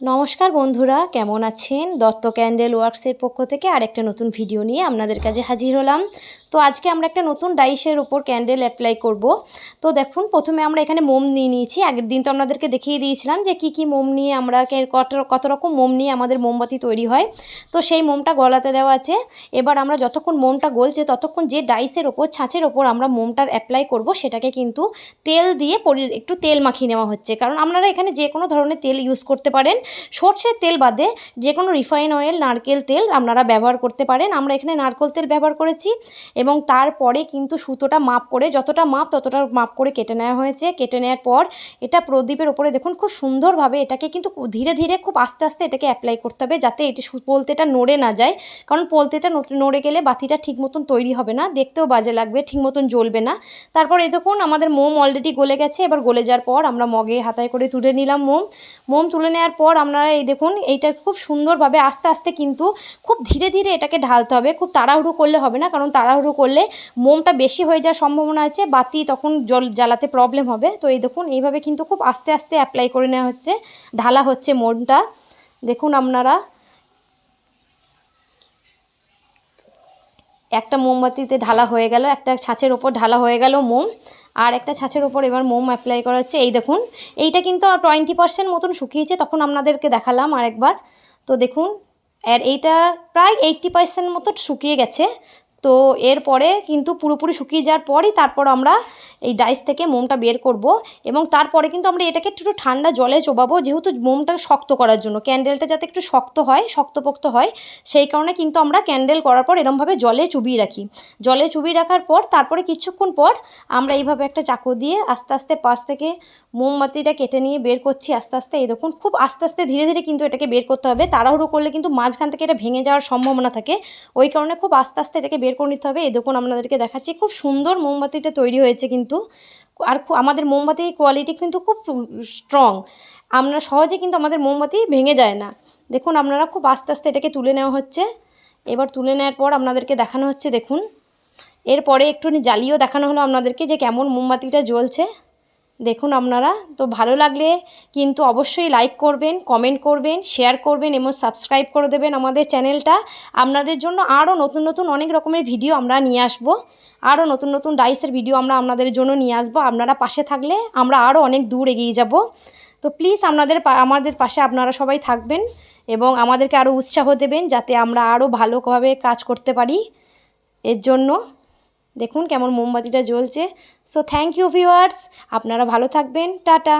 নমস্কার বন্ধুরা, কেমন আছেন? দত্ত ক্যান্ডেল ওয়ার্কসের পক্ষ থেকে আরেকটা নতুন ভিডিও নিয়ে আপনাদের কাছে হাজির হলাম। তো আজকে আমরা একটা নতুন ডাইসের ওপর ক্যান্ডেল অ্যাপ্লাই করব। তো দেখুন, প্রথমে আমরা এখানে মোম নিয়ে নিয়েছি। আগের দিন তো আপনাদেরকে দেখিয়ে দিয়েছিলাম যে কি কি মোম নিয়ে আমরা কত কত রকম মোম নিয়ে আমাদের মোমবাতি তৈরি হয়। তো সেই মোমটা গলাতে দেওয়া আছে। এবার আমরা যতক্ষণ মোমটা গলছে, ততক্ষণ যে ডাইসের ওপর, ছাঁচের ওপর আমরা মোমটার অ্যাপ্লাই করব, সেটাকে কিন্তু তেল দিয়ে একটু তেল মাখিয়ে নেওয়া হচ্ছে। কারণ আপনারা এখানে যে কোনো ধরনের তেল ইউজ করতে পারেন। সর্ষের তেল বাদে যে কোনো রিফাইন অয়েল, নারকেল তেল আপনারা ব্যবহার করতে পারেন। আমরা এখানে নারকেল তেল ব্যবহার করেছি এবং তারপরে কিন্তু সুতোটা মাপ করে, যতটা মাপ ততটা মাপ করে কেটে নেওয়া হয়েছে। কেটে নেওয়ার পর এটা প্রদীপের ওপরে দেখুন খুব সুন্দরভাবে এটাকে কিন্তু ধীরে ধীরে খুব আস্তে আস্তে এটাকে অ্যাপ্লাই করতে হবে যাতে এটি পোলতেটা নড়ে না যায়। কারণ পোলতেটা নড়ে- গেলে বাতিটা ঠিক মতন তৈরি হবে না, দেখতেও বাজে লাগবে, ঠিক মতন জ্বলবে না। তারপর দেখুন আমাদের মোম অলরেডি গলে গেছে। এবার গলে যাওয়ার পর আমরা মগে হাতায় করে তুলে নিলাম মোম। মোম তুলে নেওয়ার পর আপনারা এই দেখুন, এইটা খুব সুন্দরভাবে আস্তে আস্তে কিন্তু খুব ধীরে ধীরে এটাকে ঢালতে হবে। খুব তাড়াহুড়ো করলে হবে না, কারণ তাড়াহুড়ো করলে মোমটা বেশি হয়ে যাওয়ার সম্ভাবনা আছে, বাতি তখন জল জ্বালাতে প্রবলেম হবে। তো এই দেখুন, এইভাবে কিন্তু খুব আস্তে আস্তে অ্যাপ্লাই করে নেওয়া হচ্ছে, ঢালা হচ্ছে মোমটা। দেখুন আপনারা, একটা মোমবাতিতে ঢালা হয়ে গেল, একটা ছাঁচের ওপর ঢালা হয়ে গেল মোম। আর একটা ছাঁচের ওপর এবার মোম অ্যাপ্লাই করা হচ্ছে। এই দেখুন, এইটা কিন্তু টোয়েন্টি পার্সেন্ট মতন শুকিয়েছে, তখন আপনাদেরকে দেখালাম আরেকবার। তো দেখুন, আর এইটা প্রায় এইটটি পার্সেন্ট মতো শুকিয়ে গেছে। তো এরপরে কিন্তু পুরোপুরি শুকিয়ে যাওয়ার পরই তারপর আমরা এই ডাইস থেকে মোমটা বের করব এবং তারপরে কিন্তু আমরা এটাকে একটু ঠান্ডা জলে চোবাবো, যেহেতু মোমটা শক্ত করার জন্য। ক্যান্ডেলটা যাতে একটু শক্ত হয়, শক্তপোক্ত হয়, সেই কারণে কিন্তু আমরা ক্যান্ডেল করার পর এরমভাবে জলে চুবিয়ে রাখি। জলে চুবিয়ে রাখার পর তারপরে কিছুক্ষণ পর আমরা এইভাবে একটা চাকু দিয়ে আস্তে আস্তে পাশ থেকে মোমবাতিটা কেটে নিয়ে বের করছি আস্তে আস্তে। এই দেখুন, খুব আস্তে আস্তে ধীরে ধীরে কিন্তু এটাকে বের করতে হবে। তাড়াহুড়ো করলে কিন্তু মাঝখান থেকে এটা ভেঙে যাওয়ার সম্ভাবনা থাকে। ওই কারণে খুব আস্তে আস্তে এটাকে বের করে নিতে হবে। এই দেখুন আপনাদেরকে দেখাচ্ছি, খুব সুন্দর মোমবাতিটা তৈরি হয়েছে কিন্তু। আর আমাদের মোমবাতির কোয়ালিটি কিন্তু খুব স্ট্রং আমরা সহজে কিন্তু আমাদের মোমবাতি ভেঙে যায় না। দেখুন আপনারা খুব আস্তে আস্তে এটাকে তুলে নেওয়া হচ্ছে। এবার তুলে নেওয়ার পর আপনাদেরকে দেখানো হচ্ছে, দেখুন। এরপরে একটুখানি জ্বালিয়েও দেখানো হলো আপনাদেরকে যে কেমন মোমবাতিটা জ্বলছে। দেখুন আপনারা, তো ভালো লাগলে কিন্তু অবশ্যই লাইক করবেন কমেন্ট করবেন শেয়ার করবেন এবং সাবস্ক্রাইব করে দেবেন আমাদের চ্যানেলটা। আপনাদের জন্য আরও নতুন নতুন অনেক রকমের ভিডিও আমরা নিয়ে আসব। আরও নতুন নতুন ডাইসের ভিডিও আমরা আপনাদের জন্য নিয়ে আসব। আপনারা পাশে থাকলে আমরা আরও অনেক দূর এগিয়ে যাব। তো প্লিজ আপনাদের আমাদের পাশে আপনারা সবাই থাকবেন এবং আমাদেরকে আরও উৎসাহ দেবেন যাতে আমরা আরও ভালোভাবে কাজ করতে পারি। এর জন্য দেখুন কেমন মোমবাতিটা জ্বলছে। সো থ্যাংক ইউ ভিউয়ার্স আপনারা ভালো থাকবেন। টাটা।